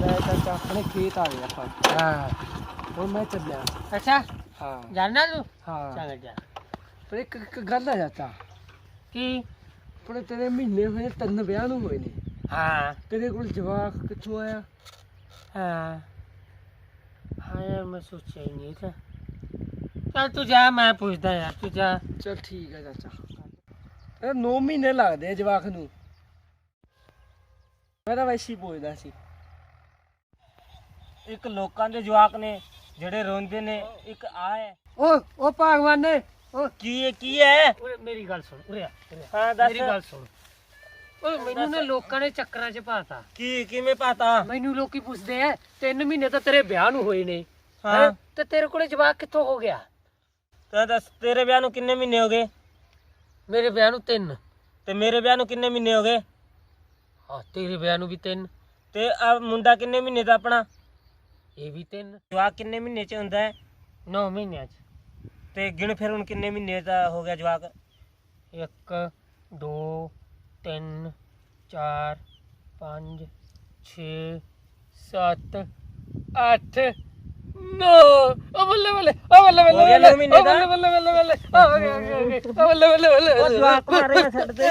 ਚਾਚਾ ਆਪਣੇ ਖੇਤ ਆ ਗਏ ਆਪਾਂ। ਹਾਂ। ਹੁਣ ਮੈਂ ਚੱਲਿਆ। ਅੱਛਾ ਹਾਂ। ਜਾਣਾ ਤੂੰ? ਹਾਂ। ਚੱਲ ਜਾ। ਪਰ ਇੱਕ ਇੱਕ ਗੱਲ ਆ ਚਾਚਾ। ਕੀ? ਪਰ ਤੇਰੇ ਮਹੀਨੇ ਹੋਏ ਤਿੰਨ ਵਿਆਹ ਨੂੰ ਹੋਏ ਨੇ। ਹਾਂ। ਤੇਰੇ ਕੋਲ ਜਵਾਕ ਕਿੱਥੋਂ ਆਇਆ? ਹਾਂ। ਹਾਂ ਯਾਰ ਮੈਂ ਸੋਚਿਆ ਹੀ ਨਹੀਂ ਤਾਂ। ਚੱਲ ਤੂੰ ਜਾ ਮੈਂ ਪੁੱਛਦਾ ਯਾਰ ਤੂੰ ਜਾ। ਚਲ ਠੀਕ ਹੈ ਚਾਚਾ। ਇਹ 9 ਮਹੀਨੇ ਲੱਗਦੇ ਆ ਜਵਾਕ ਨੂੰ। ਮੈਂ ਤਾਂ ਵੈਸੇ ਹੀ ਪੁੱਛਦਾ ਸੀ। ਇੱਕ ਲੋਕਾਂ ਦੇ ਜਵਾਕ ਨੇ ਜਿਹੜੇ ਰੋਂਦੇ ਨੇ ਇੱਕ ਆ ਹੈ। ਓ ਓ ਭਗਵਾਨ ਨੇ ਓ। ਕੀ ਹੈ ਕੀ ਹੈ? ਉਰੇ ਮੇਰੀ ਗੱਲ ਸੁਣ ਉਰੇ ਆ ਉਰੇ ਆ। ਹਾਂ ਦੱਸ। ਮੇਰੀ ਗੱਲ ਸੁਣ। ਓਏ ਮੈਨੂੰ ਨਾ ਲੋਕਾਂ ਨੇ ਚੱਕਰਾਂ 'ਚ ਪਾਤਾ ਕੀ ਕਿਵੇਂ ਪਤਾ ਮੈਨੂੰ ਲੋਕੀ ਪੁੱਛਦੇ ਐ ਤਿੰਨ ਮਹੀਨੇ ਤਾਂ ਤੇਰੇ ਵਿਆਹ ਨੂੰ ਹੋਏ ਨੇ ਹਾਂ। ਹੈਂ? ਤੇ ਤੇਰੇ ਕੋਲੇ ਜਵਾਕ ਕਿੱਥੋਂ ਹੋ ਗਿਆ? ਤਾਂ ਦੱਸ ਤੇਰੇ ਵਿਆਹ ਨੂੰ ਕਿੰਨੇ ਮਹੀਨੇ ਹੋ ਗਏ? ਮੇਰੇ ਵਿਆਹ ਨੂੰ ਤਿੰਨ। ਤੇ ਮੇਰੇ ਵਿਆਹ ਨੂੰ ਕਿੰਨੇ ਮਹੀਨੇ ਹੋ ਗਏ? ਹਾਂ ਤੇਰੇ ਵਿਆਹ ਨੂੰ ਵੀ ਤਿੰਨ। ਤੇ ਆ ਮੁੰਡਾ ਕਿੰਨੇ ਮਹੀਨੇ ਦਾ ਆਪਣਾ? ਇਹ ਵੀ ਤਿੰਨ। ਜਵਾਕ ਕਿੰਨੇ ਮਹੀਨੇ ਚ ਹੁੰਦਾ ਹੈ? 9 ਮਹੀਨਿਆਂ 'ਚ। ਤੇ ਗਿਣ ਫਿਰ ਹੁਣ ਕਿੰਨੇ ਮਹੀਨੇ ਦਾ ਹੋ ਗਿਆ ਜਵਾਕ? 1 2 3 4 5 6 7 8 ਨੋ। ਓ ਬੱਲੇ ਬੱਲੇ ਓ ਬੱਲੇ ਬੱਲੇ ਹੋ ਗਿਆ ਨੌ ਮਹੀਨੇ ਦਾ? ਬੱਲੇ ਬੱਲੇ ਬੱਲੇ ਬੱਲੇ। ਓ ਬੱਲੇ ਬੱਲੇ ਬੱਲੇ ਓ ਬੱਲੇ ਬੱਲੇ ਬੱਲੇ। ਉਹ ਜਵਾਕ ਮਾਰੇ ਨਾ ਛੱਡ ਦੇ।